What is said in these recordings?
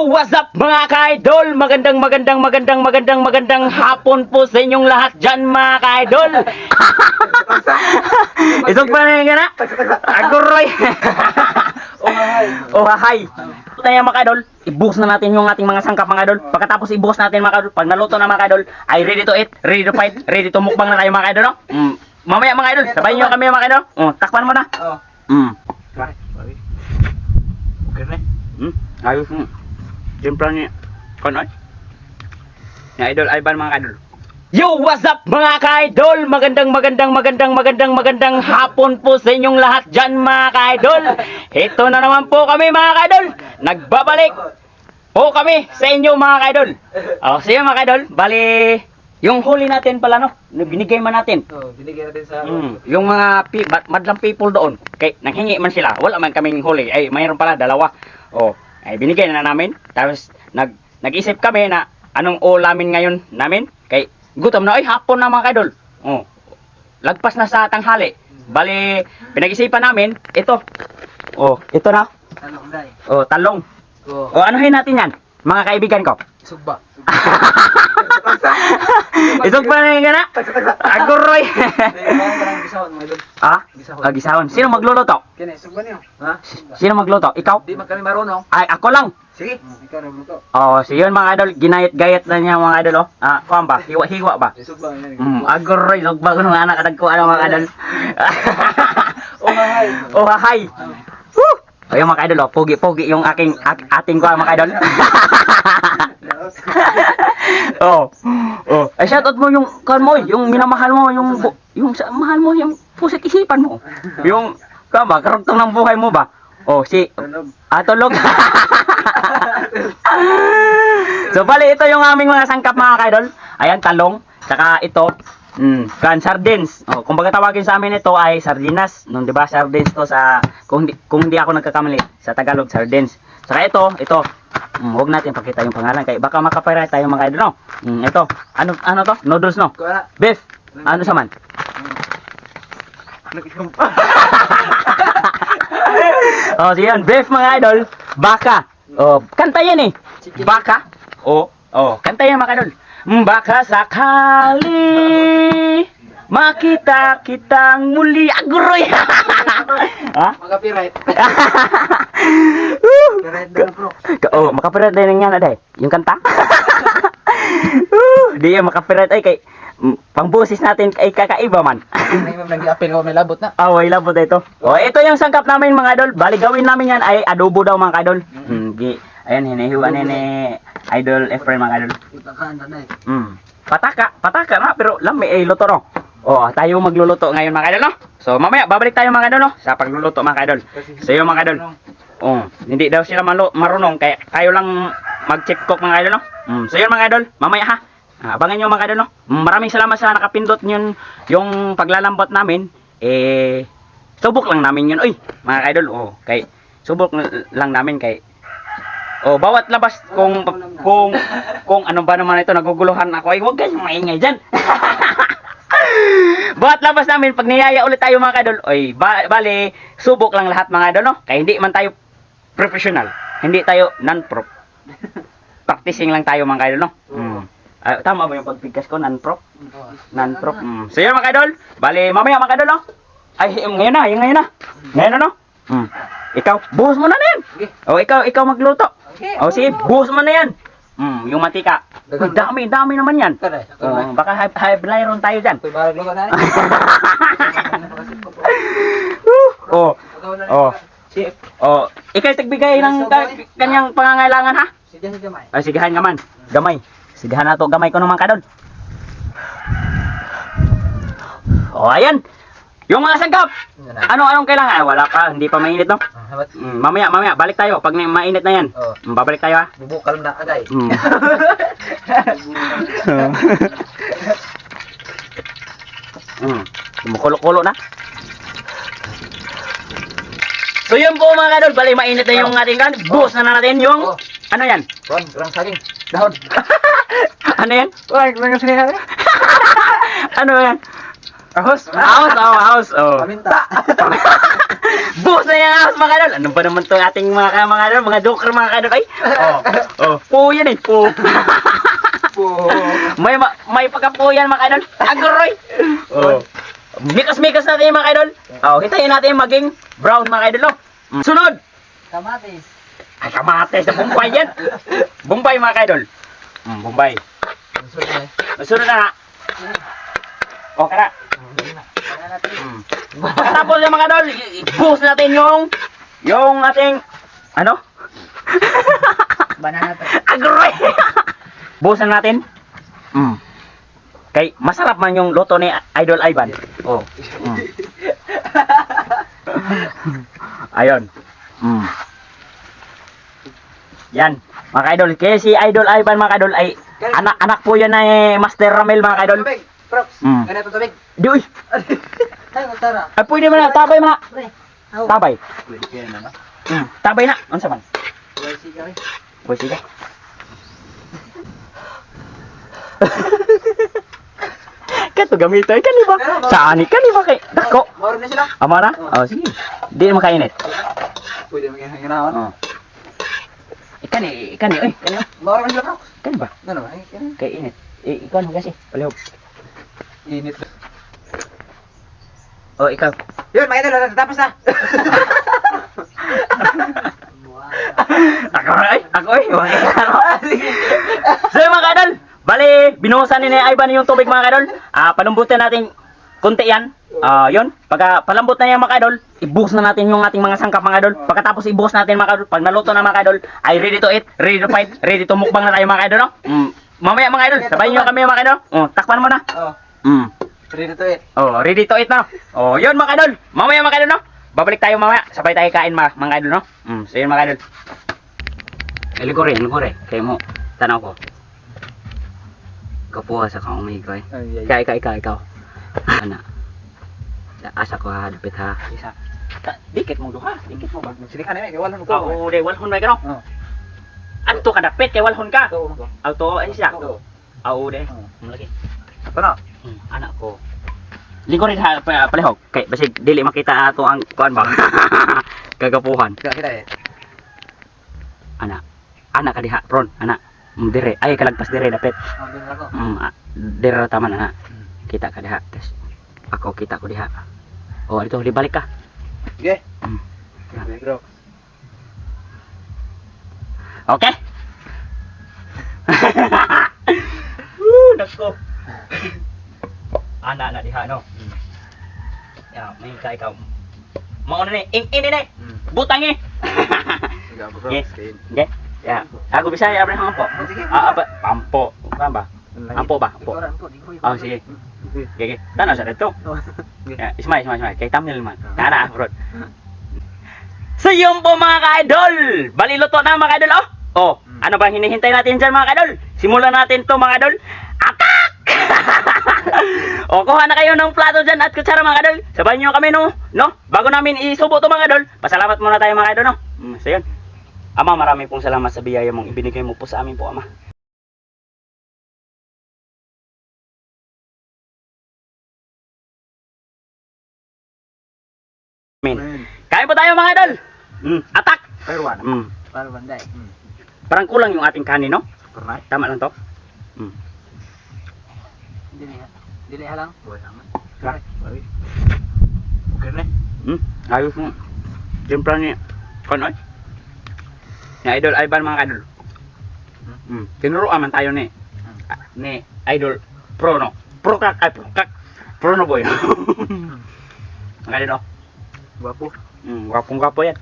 Yo, what's up mga ka-idol? Magandang magandang magandang magandang magandang hapon po sa inyong lahat dyan mga ka-idol. Isog pa na gana? Aguroy. oh, hahay. Tayo mga ka-idol, ibuhos na natin yung ating mga sangkap mga ka-idol. Pagkatapos ibuhos natin mga ka-idol, pag naluto na mga ka-idol, ay ready to eat, ready to fight, ready to mukbang na tayo mga ka-idol. No? Mm. Mamaya mga ka-idol, sabayin nyo kami mga ka-idol. Oh, takpan mo na. Oh. Mm. Okay na. Hmm? Ayos mo. Siyempre ni Konoy. Ni Idol Ivan mga idol. Yo, what's up mga ka-idol? Magandang magandang magandang magandang magandang hapon po sa inyong lahat dyan mga ka-idol. Ito na naman po kami mga ka-idol. Nagbabalik po kami sa inyo mga ka-idol. O, sige mga ka-idol, bali yung huli natin pala no, binigay man natin. Oh, binigyan natin sa Mm, yung mga pi madlang people doon, kay nanghingi man sila, wala man kaming huli. Ay, mayroon pala dalawa. Oh, ay binigay na namin. Tapos nag nag-isip kami na anong ulamin ngayon namin. Kay gutom na ay hapon na mga kadol. Oh. Lagpas na sa tanghali. Bali, pinag-isipan namin ito. Oh, ito na. Ano dai? Oh, talong. Oh, Oh, anuhin natin 'yan, mga kaibigan ko. sugba. Isog pa na yung gana? Aguroy. Idol. ah? Gisahon. Sino magluluto? Kini sugba niyo. Ha? Sino magluto? Ikaw? Di man kami marunong. Ay, ako lang. Sige. Ikaw na luto. Oh, so yun mga idol, ginayat-gayat na niya mga idol, oh. Ah, kuwan ba? Hiwa-hiwa ba? Sugba yan. Hmm, agoroy, lugba ko ng anak kadagko ano mga idol. Oh, mahay. oh, hahay. Woo! Ayun mga idol, oh, pogi-pogi yung aking ak- ating ko mga idol. oh. Oh, ay shout out mo yung kan mo, yung minamahal mo, yung yung sa, mahal mo yung pusit isipan mo. Yung ka ba, karugtong ng buhay mo ba? Oh, si Tunog. Ah, so, bali, ito yung aming mga sangkap mga kaidol. Ayan, talong. Saka ito, mm, kan sardines. Oh, kung baga tawagin sa amin ito ay sardinas. Nung 'di ba sardines to sa kung hindi, kung hindi ako nagkakamali sa Tagalog sardines. Saka ito, ito. Mm, huwag natin pakita yung pangalan kay baka makapira tayo mga kaidol, no? Mm, ito. Ano ano to? Noodles no? Beef. Ano sa man? oh, so yan, beef mga idol, baka. Oh, kanta yan eh. Baka. Oh, oh, kanta yan mga idol. Baka sakali makita kitang muli aguroy. ha? Magapirait. Pirait daw bro. Ka- Oh, makapirat din nga na day. Yung kanta. Uh, Di yan makapirat ay kay pangbusis natin ay kakaiba man. May mga nag-apil ko may labot na. Ah, way labot ito. Oh, ito yung sangkap namin mga idol. Bali gawin namin yan ay adobo daw mga idol. Mm, gi, ayan hinihiwa ni ni Idol Efren mga idol. Utakaan na eh. Mm. Pataka, pataka na pero lami ay luto no. Oh, tayo magluluto ngayon mga idol no. So mamaya babalik tayo mga idol no sa pagluluto mga idol. So yung mga idol. Oh, hindi daw sila malo, marunong kaya tayo lang mag-check cook mga idol no. Mm. So yun mga idol, mamaya ha. Abangan nyo mga idol no. Mm, Maraming salamat sa nakapindot yun yung paglalambot namin. Eh, subok lang namin yun. Uy, mga idol, oh, kay subok lang namin kay Oh, bawat labas kung kung kung ano ba naman ito naguguluhan ako ay huwag kayong maingay diyan. bawat labas namin pag niyaya ulit tayo mga kadol, oy, ba, bale, subok lang lahat mga idol no. Kaya hindi man tayo professional. Hindi tayo non-pro. Practicing lang tayo mga idol no. Mm. Ah, tama ba yung pagpigkas ko non-pro? Non-pro. Mm. So yun mga idol, bale mamaya mga idol no. Ay, ngayon na, ngayon na. Ngayon na no. Mm. Ikaw, buhos mo na na yan. O ikaw, ikaw magluto. Okay. O sige, buhos mo na yan. Mm, yung mantika. Uy, dami, dami naman yan. Oh, baka high, high blyron tayo dyan. Oh, Oh. Si oh, ikaw tagbigay ng ka- kanyang pangangailangan ha? si Jan si Jamay. Ay, sigahan ka man. Gamay. Sigahan na to, gamay ko naman ka doon. Oh, ayan. Yung mga na. Ano, anong kailangan? Ay, wala pa, hindi pa mainit no? Ah, habat. Mm, mamaya, mamaya, balik tayo. Pag na- mainit na yan. Oh. Mm, babalik tayo ha. Bubukal na agay. Mm. mm. Kumukulo-kulo na. So yun po mga kadol, bali mainit na yung ating kan. Boost na, na natin yung, Oh. ano yan? Kuan, kurang saging. Dahon. ano yan? Kuan, kurang saging. ano yan? Ahos. House, oh, house, oh. Paminta. Boost na yan house mga kadol. Ano ba naman to ating mga mga kadol, mga joker mga kadol ay? Oh. Po yan eh. Po. Po. may ma- may pagkapo yan mga idol. Agroy. Oh. Mikas-mikas natin yung mga idol. Oh, hintayin natin yung maging brown mga idol. No? Mm. Sunod. Kamatis. Ay, kamates na Bombay yan. Bombay mga idol. Mm, Bombay. Sunod na. Sunod na Oh, kara. Mm. Pagkatapos yung mga idol, i- i-boost natin yung yung ating ano? Banana to. Agroy! Na natin. Mm. Kay masarap man yung luto ni Idol Ivan. Oh. Mm. Ayun. Mm. Yan, mga idol. Kaya si Idol Ivan, mga idol, ay anak anak po yan ni Master Ramel, mga idol. Props. Mm. Ganito tubig. Di, uy. Ay, magtara. Ay, pwede mo na. Tabay mo na. Pre. Tabay. Pwede kaya na. Mm. Tabay na. Ano sa man? Pwede siya eh. Pwede sige. Kato gamito ay kaniba. Saan ni kaniba kay dako. Moro na sila. Ama na? Oh, sige. Di na makainit. Pwede maging hanginawan. Oh. Ikan eh, ikan eh, oy. Kani ba? Moro na sila bro. Kani ba? Ano ba? Ay, kaya. Kay init. Eh, ikaw na kasi. Palihog. Init. Oh, ikaw. Yun, mga idol, tapos na. ako ay, ako ay. So mga kadol, bali, binuhusan ni Ivan yung tubig mga kadol. Ah, palumbutin natin konti yan. Ah, yun. Pagka palambot na yan mga kadol, ibuhos na natin yung ating mga sangkap mga kadol. Pagkatapos ibuhos natin mga kadol, pag naluto na mga kadol, ay ready to eat, ready to fight, ready to mukbang na tayo mga kadol, no? Mm. Mamaya mga kadol, sabayin nyo kami mga kadol. Oh, takpan mo na. Oh, Mm. ready to eat. Oh, ready to eat na. Oh, yun mga kadol. Mamaya mga kadol, no? Babalik tayo mamaya. Sabay tayo kain mga, mga kadol, no? Mm, so yun mga kadol. Eh, ligore, ligore. Kaya mo, tanaw ko. Kapuha sa kang umigo eh. Ay, Ikaw, ikaw, ikaw, ikaw. Ana. Asa ko ha, dapit ha. Isa. Ta, dikit mo duha, dikit mo? Sige ka na, eh, wala mo Ah, Oo, de, walhon ba ka no? Oh. Adto ka dapit, kay walhon ka. Ito. Auto, ay siya. Ito. Ah, Oo, de. Oo. Malaki. Ito na. Hmm, anak ko. Ligo rin ha, pa, palihog. Kay, basig, dili makita ato ang kuan ba? Kagapuhan. Kita, kita eh. Anak. Anak ka diha, pron, anak. Mm, dire, ay kalagpas dire dapit. Oh, din ako. Mm, ah, dire taman anak. Kita ka diha. Tes. Ako kita ko diha. Oh, dito, di balik ka. Sige. Mm. Sige, bro. Okay? Woo, nako. Ana na diha no. Ya, may ka ikaw. Mao na ni, ing ing ni. Mm. Butang eh. Sige. Yes. Sige. Okay? Ya. Abraham Ampo. Sige. Ah, apa? Ampo. Kan ba? Ampo ba? Ampo. Oh, sige. Sige. Okay. Tanaw sa dito. Sige. Ya, ismay, ismay, ismay. Kay thumbnail man. Ana, bro. So yun po mga ka-idol. Baliluto na mga ka-idol. Oh. Oh, Mm. ano ba hinihintay natin dyan mga ka-idol? Simulan natin to mga ka-idol. O, kuha na kayo ng plato dyan at kutsara mga ka-idol. Sabayan nyo kami no, no? Bago namin isubo to mga ka-idol, pasalamat muna tayo mga ka-idol no? Mm, so yun. Ama, marami pong salamat sa biyaya mong ibinigay mo po sa amin po, Ama. Amin. Kain po tayo mga idol. Mm, atak. Pero wala. Mm, Para banday. Mm. parang kulang yung ating kanin, no? Pernah. Tama lang to. Mm. Dili lang. Wala man. Ha? Okay na. Mm, ayos mo. Timpla ni Konoy. Ni Idol Ivan mga idol. Mm, tinuruan man tayo ni ah, ni Idol Pro no. Pro kak ay pro kak. Pro no boy. Mga idol, no? Guwapo. Mm, gwapong gwapo yan.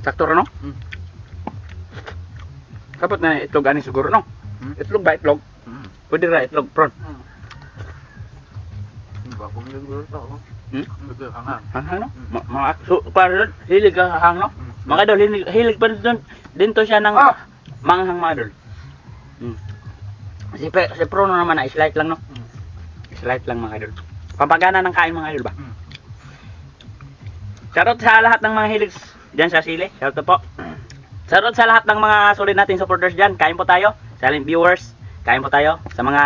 Sakto rin, no? Mm. Kapot na itlog ani siguro, no? Mm. Itlog ba itlog? Mm. Pwede ra itlog prawn. Mm. Guwapo mo yung gulo to. Hmm? Ito, hangang. Hang no? Mm. Mga so, para hilig ka hang no? Mm. Mga idol, hilig, hilig pa doon. Din to siya ng Ah! manghang mga idol. Mm. Si, pe, si Pro naman na slight lang no? Mm. Slight lang mga idol. Pampagana ng kain mga idol ba? Mm. Shoutout sa lahat ng mga hilig diyan sa sili. Shoutout po. Shoutout sa lahat ng mga solid nating supporters diyan. Kain po tayo. Silent viewers. Kain po tayo. Sa mga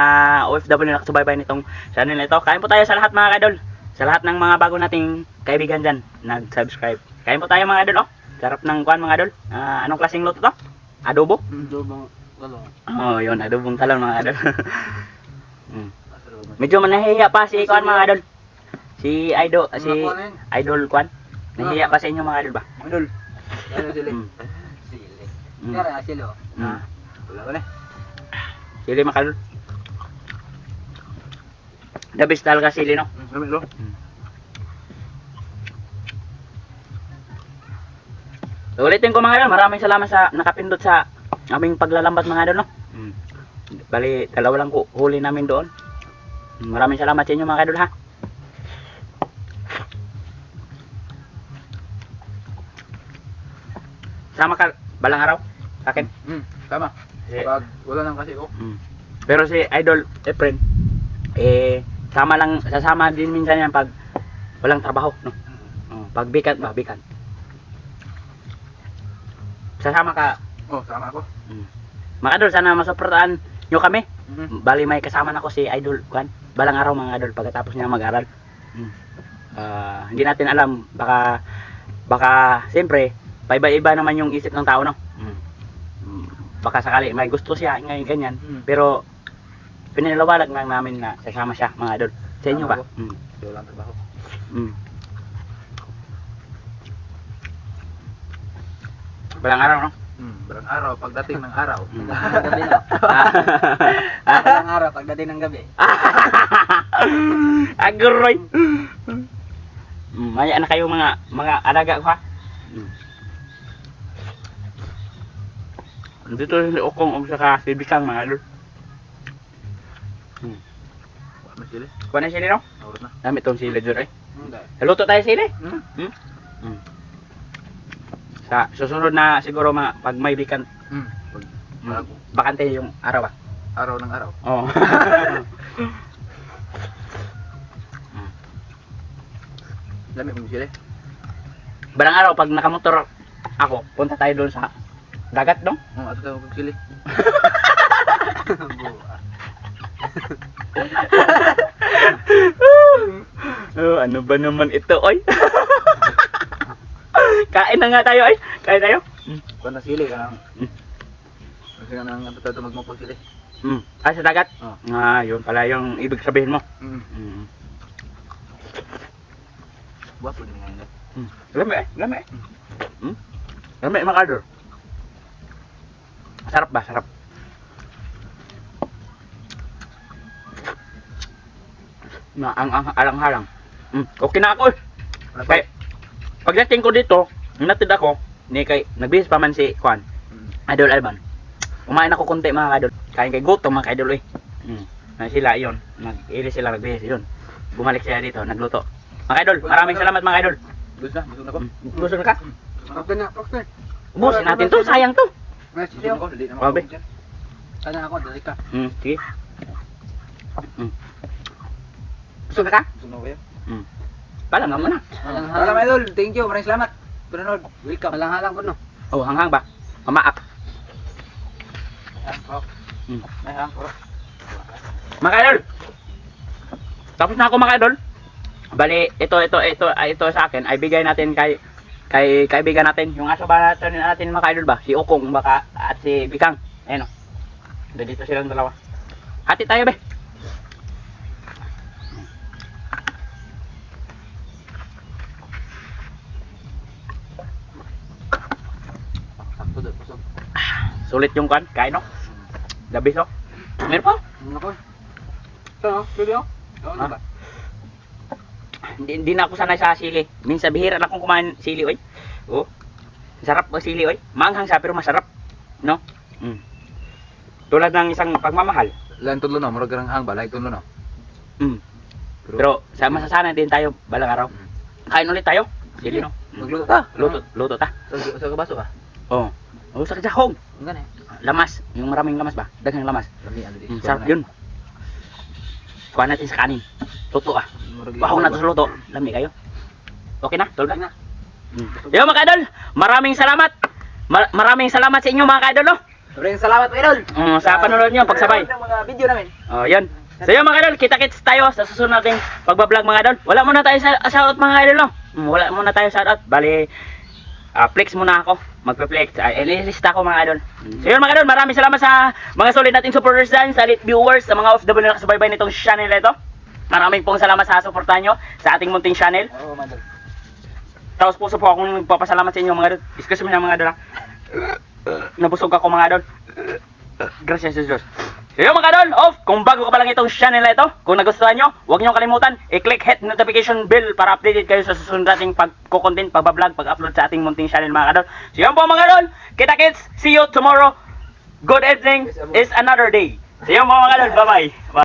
OFW na nakasubaybay nitong channel na ito. Kain po tayo sa lahat mga idol. sa lahat ng mga bago nating kaibigan dyan, nag-subscribe. Kain po tayo mga idol, oh. Sarap ng kuan mga idol. Ah, anong klaseng luto to? Adobo? Dobong talong. Oh, yun, adobong talon mga idol. mm. Medyo manahiya pa si kuan mga idol. Si Idol, si yun. Idol kuan. Nahiya pa sa inyo mga idol ba? Idol. Ano sila? Mm. Sili. Mm. Kaya sila. Mm. Wala ko na. Sili mga idol. The best talaga sili, no? Kami lo. So, ulitin ko mga idol, maraming salamat sa nakapindot sa aming paglalambat mga idol, no? Mm. Bali, dalawa lang ko huli namin doon. Maraming salamat sa inyo mga idol, ha? Sama ka balang araw sa akin. Hmm, tama. Eh, Pag wala nang kasi ko. Mm. Pero si Idol Efren, eh, sama lang, sasama din minsan yan pag walang trabaho, no? Oh, pag bikat ba, bikat. Sasama ka, Oh, sama ako. mm. mga idol, sana masuportahan nyo kami. Mhm. Bali may kasama na ko si Idol, kuan, balang araw mga idol, pagkatapos niya mag-aral. Mm. Ah, hindi natin alam, baka, baka, siyempre, paiba-iba naman yung isip ng tao, no? Mm. Mm, Baka sakali, may gusto siya, ngayon ganyan, Mm. pero pinalawalag lang namin na sasama siya mga idol. Sa inyo ba? Mm. Wala nang trabaho. Mm. Balang araw, no? Hmm, barang araw pagdating ng araw. Mm. gabi na. Ah. Barang araw pagdating ng gabi. Aguroy. Mm, maya na kayo mga mga alaga ko ha. Mm. Dito si Okong og saka si Bikang mga idol. Mm. Wala na sila. Kuha na sila no? Oras na. Dami tong sila dyan eh. Hindi. Luto tayo sila. Hmm? Hmm? Mm. Sa susunod na siguro mga pag may bikan Hmm. Pag mm, bago. bakante yung araw ah. araw ng araw. Oo. Dami mo sila. Barang araw pag nakamotor ako, punta tayo doon sa dagat dong. Oh, ato tayo kag sila. oh, ano ba naman ito, oy? Kain na nga tayo, oy. Kain tayo. Mm. Kuha na sila ka nang. Mm. Kasi nga nang ato tayo magmupag sila. Mm. Ah, sa dagat? Oh. Ah, yun pala yung ibig sabihin mo. Mm. Buat po din ngayon. Mm. Lami eh, lami eh. Mm. Lami mga kador. Sarap ba? Sarap. Na ang ang alang-halang. Mm. Okay na ako. eh. Ano Kay pagdating ko dito, natid ako ni kay nagbihis pa man si Kwan, Hmm. Idol Alban. Kumain ako konti mga kadol. Kain kay gutom mga kadol eh. Mm. Na sila yon, nag-ili sila nagbihis yun. Bumalik siya dito, nagluto. Mga idol, maraming salamat mga idol. Gusto na, gusto na ko. Mm. Gusto na ka? Sarap na, Fox na. Ubusin natin to, sayang to. Dili na Grabe. Sana ako, dali ka. Mm, sige. Mm. Gusto na ka? Gusto na ko yan. Mm. Pala nga muna. Wala idol, thank you, maraming salamat. Panonood, welcome. Halang-halang ko no. Oh, hanghang ba? Mamaak. Mm. Ko. Mga idol. Tapos na ako mga idol. Bali, ito, ito, ito, ay, ito sa akin, ay bigay natin kay kay kaibigan natin, yung aso ba natin, natin mga idol ba? Si Okong baka at si Bikang. Ayun o. Dito silang dalawa. Hati tayo be. Sulit yung kan, kain no? Labis no? Meron pa? Ano ko? Ito no, pwede no? Ah. ba? Hindi, hindi na ako sanay sa sili. Minsan bihira na akong kumain sili oy. Oh. Sarap ko sili oy. Manghang siya pero masarap. No? Mm. Tulad ng isang pagmamahal. Lan tulo no, murag garang hang balay tulo no. Mm. Pero sa masasanay din tayo balang araw. Mm. Kain ulit tayo. Sili no? Magluto ta. Luto, luto ta. Sa sa kabaso ba? Oh. Oh, sa kahog. Ngani. Lamas. Yung maraming lamas ba? Daghang lamas. Lami ano di. Mm, sarap yun. Kuha natin sa kanin. Luto ah. Bahong na to sa luto. Lami kayo. Okay na? Tulog na? Mm. Yo mga kadol, maraming salamat. Ma- maraming salamat sa inyo mga kadol. No? Maraming salamat idol. Mm, sa panonood niyo pagsabay. Sa mga video namin. Oh, 'yun. So yun mga idol, kita-kits tayo sa susunod nating pagbablog mga idol. Wala muna tayo sa shoutout mga idol no. Mm, Wala muna tayo shoutout. Bali, ah, flex muna ako. Magpe-flex. Uh, ililista ko mga idol. So yun mga idol, maraming salamat sa mga solid nating supporters dyan, sa elite viewers, sa mga OFW na nakasubaybay nitong channel na ito. Maraming pong salamat sa suportahan nyo sa ating munting channel. Oo, madal. Tapos puso po akong nagpapasalamat sa inyo mga idol. Excuse me na mga idol. ah. Nabusog ako mga idol. Gracias sa Diyos. So yun mga idol, off, kung bago ka pa lang itong channel na ito, kung nagustuhan nyo, huwag nyo kalimutan, i-click hit notification bell para updated kayo sa susunod nating pagko-content, pagbablog, pag-upload sa ating munting channel mga idol. So yun po mga idol, kita kits, see you tomorrow. Good evening is another day. So yun po mga idol, bye-bye. Bye.